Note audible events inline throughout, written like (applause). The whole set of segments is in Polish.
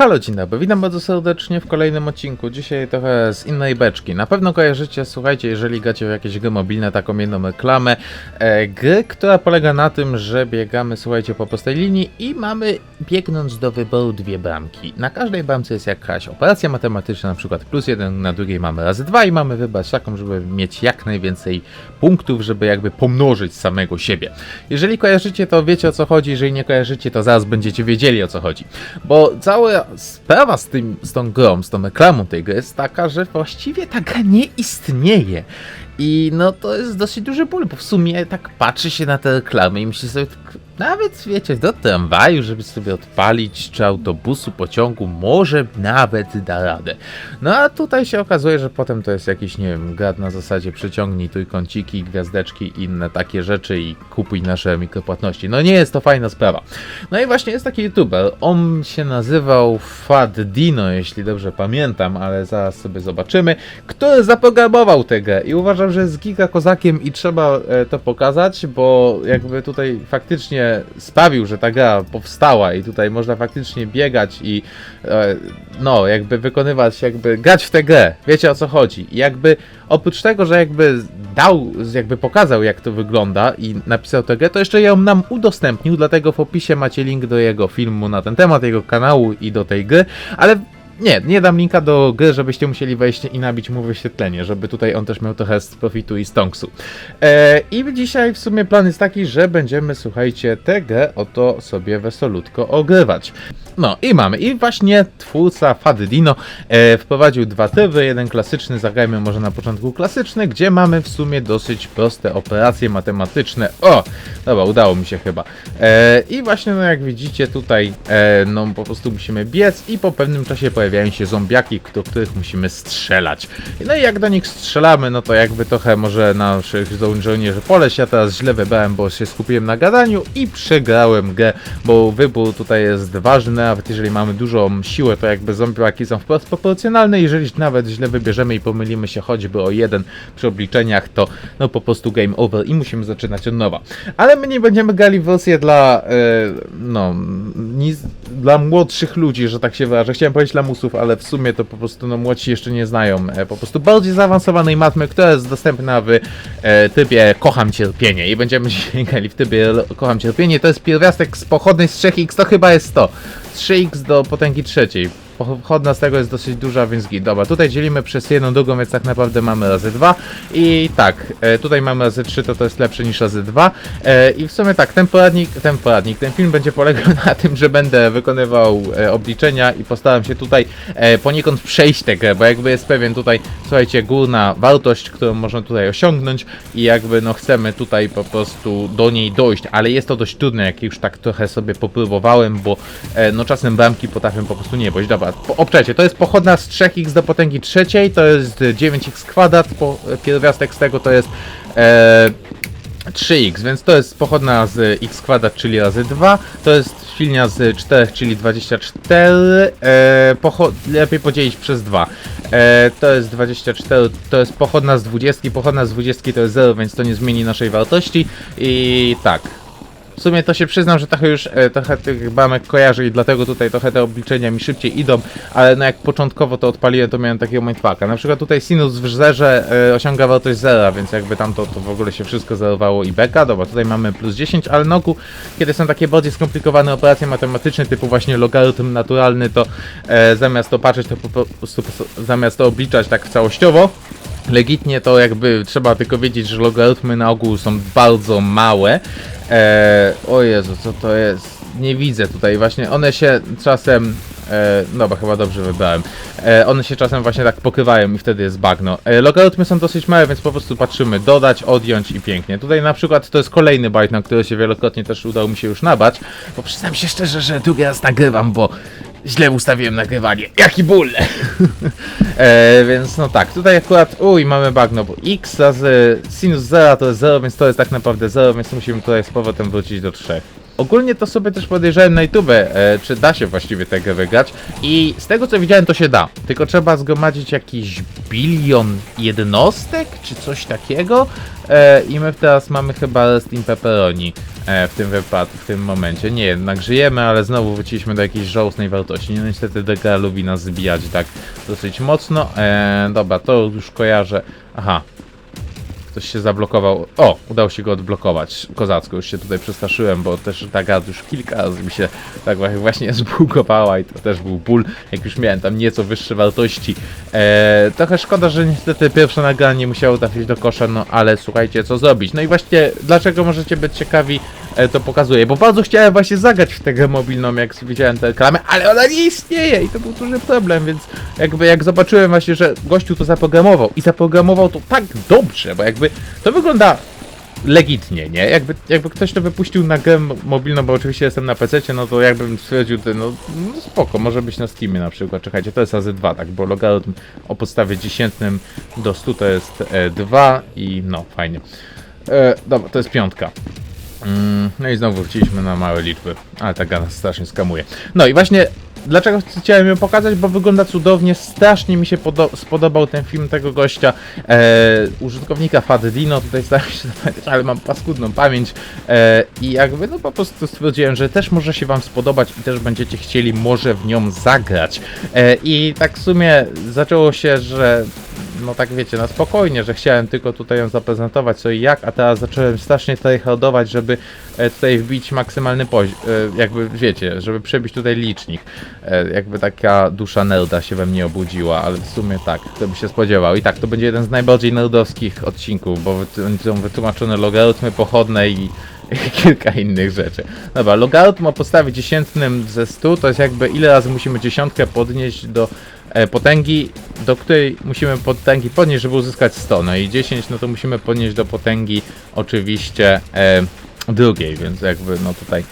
Halo, dzień dobry, witam bardzo serdecznie w kolejnym odcinku. Dzisiaj trochę z innej beczki. Na pewno kojarzycie, słuchajcie, jeżeli gracie w jakieś gry mobilne, taką jedną reklamę. E, gry, która polega na tym, że biegamy, słuchajcie, po prostej linii i mamy, biegnąc do wyboru, dwie bramki. Na każdej bramce jest jakaś operacja matematyczna, na przykład plus jeden, na drugiej mamy razy dwa i mamy wybrać taką, żeby mieć jak najwięcej punktów, żeby jakby pomnożyć samego siebie. Jeżeli kojarzycie, to wiecie o co chodzi, jeżeli nie kojarzycie, to zaraz będziecie wiedzieli o co chodzi. Bo cała sprawa z, tym, z tą grą, z tą reklamą tej gry jest taka, że właściwie ta gra nie istnieje. I no to jest dosyć duży ból, bo w sumie tak patrzy się na te reklamy i myśli sobie, tak, nawet wiecie, do tramwaju, żeby sobie odpalić, czy autobusu, pociągu, może nawet da radę. No a tutaj się okazuje, że potem to jest jakiś, nie wiem, grad na zasadzie przyciągnij trójkąciki, gwiazdeczki i inne takie rzeczy i kupuj nasze mikropłatności. No nie jest to fajna sprawa. No i właśnie jest taki youtuber, on się nazywał Fat Dino, jeśli dobrze pamiętam, ale zaraz sobie zobaczymy, który zaprogramował tę grę i uważam, że jest giga kozakiem i trzeba e, to pokazać, bo jakby tutaj faktycznie sprawił, że ta gra powstała i tutaj można faktycznie biegać i e, no, jakby wykonywać, jakby grać w tę grę. Wiecie o co chodzi. I jakby oprócz tego, że jakby dał, jakby pokazał jak to wygląda i napisał tę grę, to jeszcze ją nam udostępnił, dlatego w opisie macie link do jego filmu na ten temat, jego kanału i do tej gry, ale nie, nie dam linka do gry, żebyście musieli wejść i nabić mu wyświetlenie, żeby tutaj on też miał trochę z profitu i stonksu. E, I dzisiaj w sumie plan jest taki, że będziemy, słuchajcie, tę grę oto sobie wesolutko ogrywać. No i mamy. I właśnie twórca Fadydino e, wprowadził dwa tryby. Jeden klasyczny, zagrajmy może na początku klasyczny, gdzie mamy w sumie dosyć proste operacje matematyczne. O! Dobra, udało mi się chyba. E, I właśnie, no jak widzicie tutaj, e, no po prostu musimy biec i po pewnym czasie pojawiają się zombiaki, do których musimy strzelać. No i jak do nich strzelamy, no to jakby trochę może naszych żo- żołnierzy poleć. Ja teraz źle wybrałem, bo się skupiłem na gadaniu i przegrałem grę, bo wybór tutaj jest ważny, nawet jeżeli mamy dużą siłę, to jakby zombiaki są wprost proporcjonalne. Jeżeli nawet źle wybierzemy i pomylimy się choćby o jeden przy obliczeniach, to no po prostu game over i musimy zaczynać od nowa. Ale my nie będziemy grali w wersję dla, e, no, nic, dla młodszych ludzi, że tak się wyrażę. Chciałem powiedzieć lamusów, ale w sumie to po prostu no, młodsi jeszcze nie znają e, po prostu bardziej zaawansowanej matmy, która jest dostępna w e, trybie Kocham Cierpienie i będziemy (laughs) dzisiaj grali w trybie Kocham Cierpienie. To jest pierwiastek z pochodnej z 3x, to chyba jest to. 3x do potęgi trzeciej. Pochodna z tego jest dosyć duża, więc git. Dobra, tutaj dzielimy przez jedną drugą, więc tak naprawdę mamy razy 2. I tak, e, tutaj mamy razy 3, to to jest lepsze niż razy 2. E, I w sumie tak, ten poradnik, ten poradnik, ten film będzie polegał (laughs) na tym, że będę wykonywał e, obliczenia i postaram się tutaj poniekąd przejść tę grę, bo jakby jest pewien tutaj, słuchajcie, górna wartość, którą można tutaj osiągnąć i jakby no chcemy tutaj po prostu do niej dojść, ale jest to dość trudne, jak już tak trochę sobie popróbowałem, bo no czasem bramki potrafią po prostu nie bądź. Dobra, po, obczajcie, to jest pochodna z 3x do potęgi trzeciej, to jest 9x kwadrat, po, pierwiastek z tego to jest e, 3x, więc to jest pochodna z x kwadrat, czyli razy 2, to jest silnia z 4, czyli 24, e, lepiej podzielić przez 2. E, to jest 24, to jest pochodna z 20, pochodna z 20 to jest 0, więc to nie zmieni naszej wartości i tak. W sumie to się przyznam, że trochę już e, trochę tych bamek kojarzę i dlatego tutaj trochę te obliczenia mi szybciej idą, ale no jak początkowo to odpaliłem, to miałem takiego mindfucka. Na przykład tutaj sinus w zerze e, osiąga wartość zera, więc jakby tam to, to w ogóle się wszystko zerowało i beka. Dobra, tutaj mamy plus 10, ale ogół, kiedy są takie bardziej skomplikowane operacje matematyczne, typu właśnie logarytm naturalny, to e, zamiast to patrzeć, to po prostu zamiast to obliczać tak całościowo, Legitnie to jakby trzeba tylko wiedzieć, że logarytmy na ogół są bardzo małe. Eee, o Jezu, co to jest? Nie widzę tutaj właśnie. One się czasem. E, no bo chyba dobrze wybrałem. E, one się czasem właśnie tak pokrywają i wtedy jest bagno. E, logarytmy są dosyć małe, więc po prostu patrzymy dodać, odjąć i pięknie. Tutaj na przykład to jest kolejny bajt, na który się wielokrotnie też udało mi się już nabać. Bo przyznam się szczerze, że drugi raz nagrywam, bo źle ustawiłem nagrywanie. Jaki ból! (laughs) e, więc no tak, tutaj akurat, uj, mamy bagno, bo x razy sinus 0 to jest 0, więc to jest tak naprawdę 0, więc musimy tutaj z powrotem wrócić do 3. Ogólnie to sobie też podejrzałem na YouTube, e, czy da się właściwie tego wygrać i z tego co widziałem to się da, tylko trzeba zgromadzić jakiś bilion jednostek, czy coś takiego e, i my teraz mamy chyba Rest in Pepperoni. e, w tym wypadku, w tym momencie. Nie, jednak żyjemy, ale znowu wróciliśmy do jakiejś żałosnej wartości. No niestety DK lubi nas zbijać tak dosyć mocno. E, dobra, to już kojarzę. Aha. Ktoś się zablokował. O, udało się go odblokować. Kozacko, już się tutaj przestraszyłem, bo też Daga już kilka razy mi się tak właśnie (laughs) zbugowała i to też był ból, jak już miałem tam nieco wyższe wartości. Eee, trochę szkoda, że niestety pierwsze nagranie musiało trafić do kosza, no ale słuchajcie, co zrobić. No i właśnie, dlaczego możecie być ciekawi, e, to pokazuję, bo bardzo chciałem właśnie zagrać w tę grę mobilną, jak widziałem tę reklamę, ale ona nie istnieje i to był duży problem, więc jakby jak zobaczyłem właśnie, że gościu to zaprogramował i zaprogramował to tak dobrze, bo jakby to wygląda legitnie, nie? Jakby, jakby ktoś to wypuścił na grę mobilną, bo oczywiście jestem na PC, no to jakbym stwierdził, że no, no spoko, może być na Steamie na przykład. Czekajcie, to jest razy 2, tak? Bo logarytm o podstawie dziesiętnym do 100 to jest e, 2 i no, fajnie. E, dobra, to jest piątka. Mm, no i znowu wróciliśmy na małe liczby, ale ta gra nas strasznie skamuje. No i właśnie dlaczego chciałem ją pokazać, bo wygląda cudownie, strasznie mi się podo- spodobał ten film tego gościa, e, użytkownika Faddino, tutaj staram się (laughs) zapamiętać, ale mam paskudną pamięć. E, i jakby no po prostu stwierdziłem, że też może się wam spodobać i też będziecie chcieli może w nią zagrać. E, I tak w sumie zaczęło się, że no tak wiecie, na spokojnie, że chciałem tylko tutaj ją zaprezentować co i jak, a teraz zacząłem strasznie tryhardować, żeby e, tutaj wbić maksymalny poziom, e, jakby wiecie, żeby przebić tutaj licznik. E, jakby taka dusza nerda się we mnie obudziła, ale w sumie tak, kto by się spodziewał. I tak, to będzie jeden z najbardziej nerdowskich odcinków, bo są wytłumaczone logarytmy pochodne (laughs) i kilka innych rzeczy. Dobra, logarytm o podstawie dziesiętnym ze 100 to jest jakby ile razy musimy dziesiątkę podnieść do potęgi, do której musimy potęgi podnieść, żeby uzyskać 100. No i 10, no to musimy podnieść do potęgi oczywiście e, drugiej, więc jakby no tutaj e,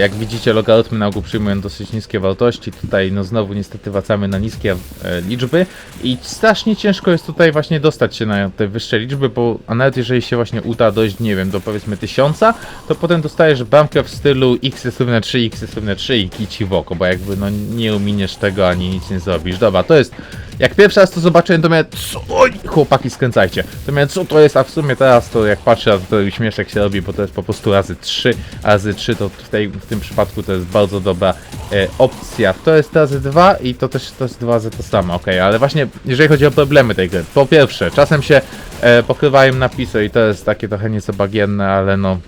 jak widzicie logarytmy na ogół przyjmują dosyć niskie wartości, tutaj no znowu niestety wracamy na niskie e, liczby i strasznie ciężko jest tutaj właśnie dostać się na te wyższe liczby, bo a nawet jeżeli się właśnie uda dojść, nie wiem, do powiedzmy tysiąca, to potem dostajesz bramkę w stylu x jest równe 3, x jest równe 3 i kici w oko, bo jakby no nie uminiesz tego ani nic nie zrobisz. Dobra, to jest jak pierwszy raz to zobaczyłem, to miałem co? Oj, chłopaki skręcajcie. To miałem co to jest, a w sumie teraz to jak patrzę, to śmieszek się robi, bo to jest po prostu razy 3, a razy 3 to w, tej, w tym przypadku to jest bardzo dobra e, opcja. To jest razy 2 i to też to jest 2 razy to samo, ok, ale właśnie jeżeli chodzi o problemy tej gry, po pierwsze, czasem się e, pokrywają napisy i to jest takie trochę nieco bagienne, ale no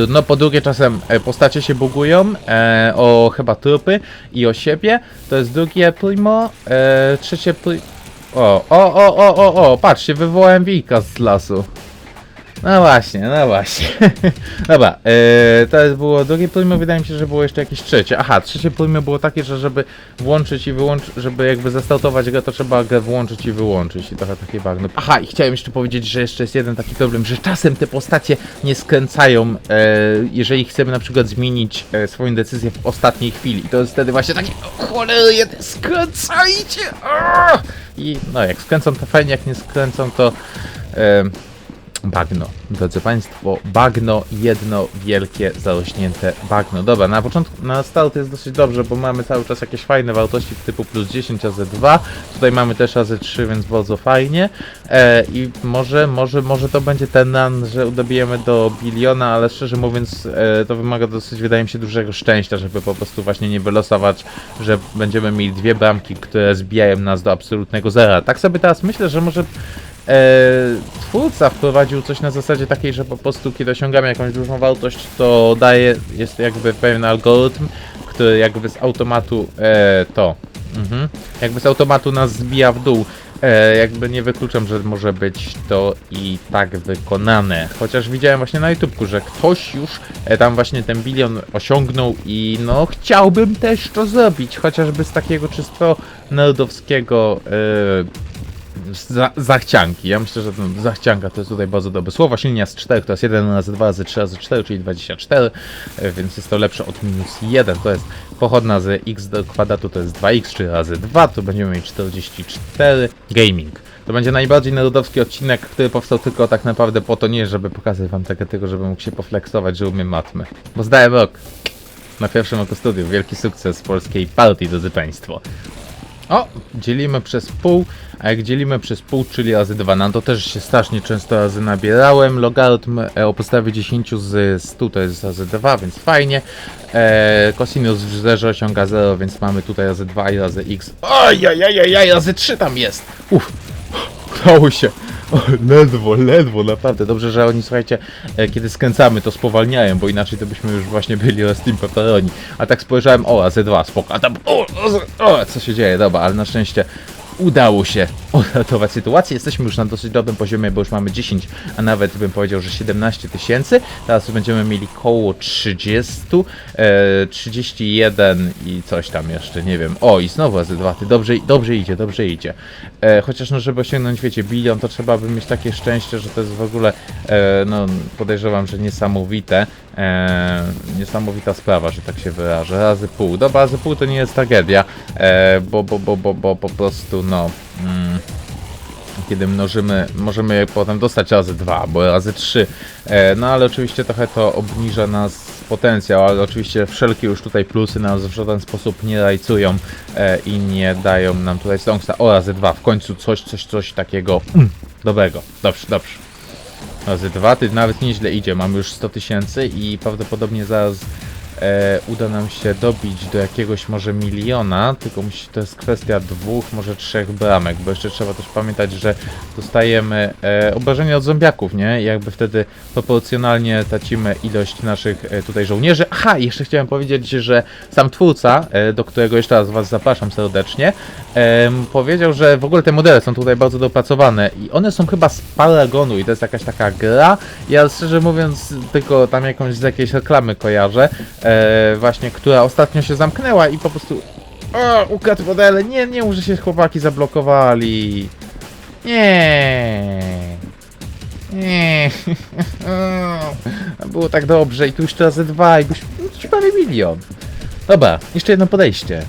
Trudno, po drugie czasem e, postacie się bugują e, o chyba trupy i o siebie, to jest drugie primo, e, trzecie pri... O, o, o, o, o, o, patrzcie, wywołałem wilka z lasu. No właśnie, no właśnie. (laughs) Dobra, e, to było drugie primo, wydaje mi się, że było jeszcze jakieś trzecie. Aha, trzecie primo było takie, że żeby włączyć i wyłączyć, żeby jakby zastartować to trzeba grę włączyć i wyłączyć i trochę takie bagno. Aha, i chciałem jeszcze powiedzieć, że jeszcze jest jeden taki problem, że czasem te postacie nie skręcają, e, jeżeli chcemy na przykład zmienić e, swoją decyzję w ostatniej chwili. I to jest wtedy właśnie takie, "O, cholernie, skręcajcie! I no, jak skręcą to fajnie, jak nie skręcą to... E, Bagno, drodzy Państwo, bagno, jedno wielkie, zarośnięte bagno. Dobra, na początku, na start jest dosyć dobrze, bo mamy cały czas jakieś fajne wartości typu plus 10 razy 2. Tutaj mamy też razy 3, więc bardzo fajnie. E, I może, może, może to będzie ten run, że dobijemy do biliona, ale szczerze mówiąc, e, to wymaga dosyć, wydaje mi się, dużego szczęścia, żeby po prostu właśnie nie wylosować, że będziemy mieli dwie bramki, które zbijają nas do absolutnego zera. Tak sobie teraz myślę, że może e, twórca wprowadził coś na zasadzie takiej, że po prostu kiedy osiągamy jakąś dużą wartość, to daje, jest jakby pewien algorytm, który jakby z automatu e, to, mhm, jakby z automatu nas zbija w dół. E, jakby nie wykluczam, że może być to i tak wykonane. Chociaż widziałem właśnie na YouTubeku, że ktoś już e, tam właśnie ten bilion osiągnął i no chciałbym też to zrobić, chociażby z takiego czysto nerdowskiego e, za, zachcianki. Ja myślę, że zachcianka to jest tutaj bardzo dobre słowo. Silnia z 4 to jest 1 razy 2 razy 3 razy 4, czyli 24, e, więc jest to lepsze od minus 1. To jest pochodna z x do kwadratu to jest 2x, 3 razy 2, to będziemy mieć 44. Gaming. To będzie najbardziej narodowski odcinek, który powstał tylko tak naprawdę po to nie, żeby pokazać wam tego, tylko żeby mógł się poflexować, że umiem matmy. Bo zdałem rok na pierwszym roku studiów. Wielki sukces polskiej partii, drodzy Państwo. O, dzielimy przez pół, a jak dzielimy przez pół, czyli razy 2, no to też się strasznie często razy nabierałem. Logarytm e, o podstawie 10 z 100 to jest razy 2, więc fajnie. E, cosinus w zerze osiąga 0, więc mamy tutaj razy 2 i razy x. Ojajajajaj, razy 3 tam jest! Uff, udało się. Ledwo, ledwo, naprawdę. Dobrze, że oni, słuchajcie, e, kiedy skręcamy, to spowalniają, bo inaczej to byśmy już właśnie byli o Steam Pepperoni. A tak spojrzałem, o, AZ2, spoko, a tam, o, o, o, co się dzieje, dobra, ale na szczęście udało się uratować sytuację. Jesteśmy już na dosyć dobrym poziomie, bo już mamy 10, a nawet bym powiedział, że 17 tysięcy. Teraz będziemy mieli koło 30, e, 31 i coś tam jeszcze, nie wiem. O, i znowu AZ2, ty dobrze, dobrze idzie, dobrze idzie. E, chociaż no, żeby osiągnąć, wiecie, bilion, to trzeba by mieć takie szczęście, że to jest w ogóle, e, no podejrzewam, że niesamowite. E, niesamowita sprawa, że tak się wyrażę. Razy pół. Dobra, razy pół to nie jest tragedia, e, bo, bo, bo, bo, bo po prostu, no... Mm, kiedy mnożymy, możemy je potem dostać razy dwa, bo razy trzy. E, no ale oczywiście trochę to obniża nas potencjał, ale oczywiście wszelkie już tutaj plusy nas w żaden sposób nie rajcują e, i nie dają nam tutaj stąksa. O, razy dwa, w końcu coś, coś, coś takiego mm, dobrego. Dobrze, dobrze. Razy dwa, ty nawet nieźle idzie, mamy już 100 tysięcy i prawdopodobnie zaraz e, uda nam się dobić do jakiegoś może miliona, tylko musi, to jest kwestia dwóch, może trzech bramek, bo jeszcze trzeba też pamiętać, że dostajemy e, obrażenia od zombiaków, nie? I jakby wtedy proporcjonalnie tracimy ilość naszych e, tutaj żołnierzy. Aha, jeszcze chciałem powiedzieć, że sam twórca, e, do którego jeszcze raz was zapraszam serdecznie, em, powiedział, że w ogóle te modele są tutaj bardzo dopracowane i one są chyba z Paragonu i to jest jakaś taka gra. Ja szczerze mówiąc tylko tam jakąś z jakiejś reklamy kojarzę, e, właśnie, która ostatnio się zamknęła i po prostu o, ukradł modele, nie, nie, może się chłopaki zablokowali. Nie. Nie. (laughs) Było tak dobrze i tu jeszcze razy dwa i ci prawie milion. Dobra, jeszcze jedno podejście.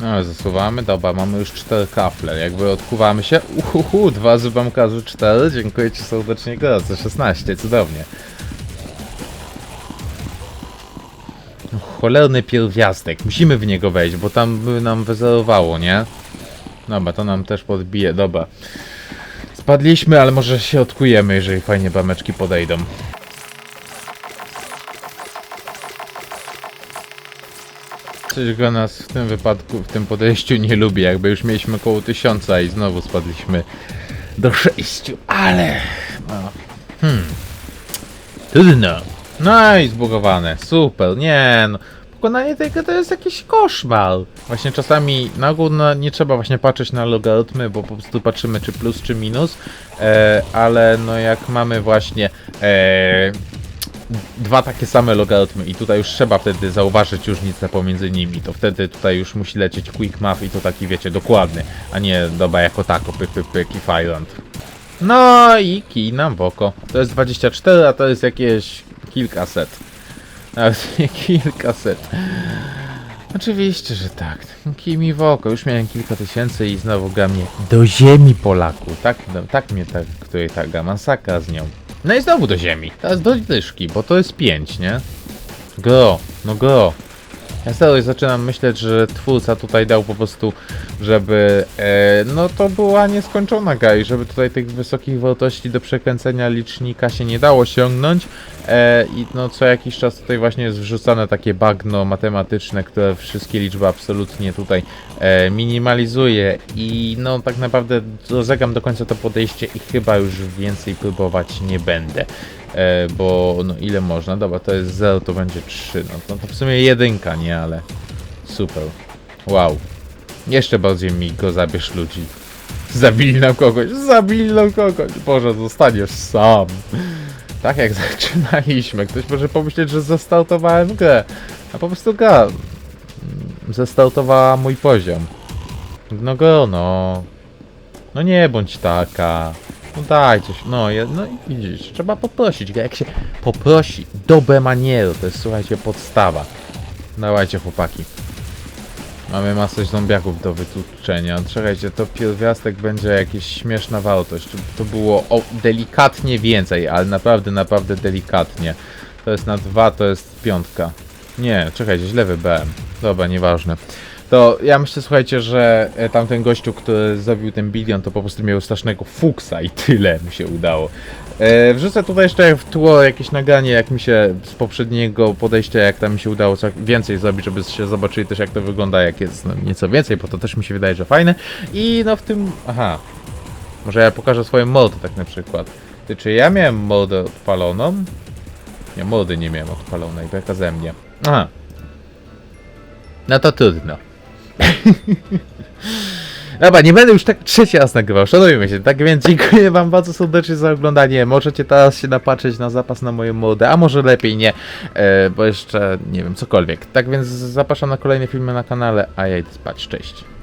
No, zasuwamy, dobra, mamy już cztery kafle, jakby odkuwamy się. Uhuhu, dwa z bramkarzu cztery, dziękuję ci serdecznie, za 16, cudownie. Cholerny pierwiastek, musimy w niego wejść, bo tam by nam wyzerowało, nie? Dobra, to nam też podbije, dobra. Spadliśmy, ale może się odkujemy, jeżeli fajnie brameczki podejdą. Coś go nas w tym wypadku, w tym podejściu nie lubi, jakby już mieliśmy koło tysiąca i znowu spadliśmy do sześciu, ale... No. Hmm. Trudno. No i zbugowane, super, nie no. Pokonanie tego to jest jakiś koszmar. Właśnie czasami na ogół no, nie trzeba właśnie patrzeć na logarytmy, bo po prostu patrzymy czy plus czy minus, e, ale no jak mamy właśnie e, dwa takie same logarytmy i tutaj już trzeba wtedy zauważyć różnicę pomiędzy nimi, to wtedy tutaj już musi lecieć quick math i to taki wiecie dokładny, a nie doba jako tako, pyk, pyk, pyk i Firland. No i kij nam w oko. To jest 24, a to jest jakieś kilkaset. Nawet (laughs) nie kilkaset. Oczywiście, że tak. Kij mi w oko. Już miałem kilka tysięcy i znowu ga mnie do ziemi Polaku. Tak, no, tak mnie tak, której ta masakra z nią. No i znowu do ziemi. Teraz do dyszki, bo to jest 5, nie? Gro, no gro. Ja serio zaczynam myśleć, że twórca tutaj dał po prostu, żeby e, no to była nieskończona gra i żeby tutaj tych wysokich wartości do przekręcenia licznika się nie dało sięgnąć e, i no co jakiś czas tutaj właśnie jest wrzucane takie bagno matematyczne, które wszystkie liczby absolutnie tutaj e, minimalizuje i no tak naprawdę rozegam do końca to podejście i chyba już więcej próbować nie będę. E, bo no ile można? Dobra, to jest 0, to będzie 3. No, to w sumie jedynka, nie? Ale super. Wow. Jeszcze bardziej mi go zabierz ludzi. Zabili nam kogoś, zabili nam kogoś. Boże, zostaniesz sam. Tak jak (laughs) zaczynaliśmy. Ktoś może pomyśleć, że zastartowałem grę. A po prostu gra zastartowała mój poziom. No go, no. No nie bądź taka. No dajcie się, no, je, no i widzisz, trzeba poprosić jak się poprosi, dobre maniery, to jest słuchajcie podstawa. Dawajcie chłopaki. Mamy masę zombiaków do wytłuczenia. Czekajcie, to pierwiastek będzie jakaś śmieszna wartość. To było o, delikatnie więcej, ale naprawdę, naprawdę delikatnie. To jest na dwa, to jest piątka. Nie, czekajcie, źle wybrałem. Dobra, nieważne. To ja myślę, słuchajcie, że e, tamten gościu, który zrobił ten bilion, to po prostu miał strasznego fuksa i tyle mu się udało. E, wrzucę tutaj jeszcze w tło jakieś nagranie, jak mi się z poprzedniego podejścia, jak tam mi się udało co więcej zrobić, żebyście zobaczyli też jak to wygląda, jak jest no, nieco więcej, bo to też mi się wydaje, że fajne. I no w tym... aha... Może ja pokażę swoje mody tak na przykład. Ty, czy ja miałem modę odpaloną? Nie, mody nie miałem odpalonej, beka ze mnie. Aha. No to trudno. (laughs) Dobra, nie będę już tak trzeci raz nagrywał, szanujmy się. Tak więc dziękuję wam bardzo serdecznie za oglądanie. Możecie teraz się napatrzeć na zapas na moje mody, a może lepiej nie, e, bo jeszcze nie wiem, cokolwiek. Tak więc zapraszam na kolejne filmy na kanale, a ja idę spać. Cześć.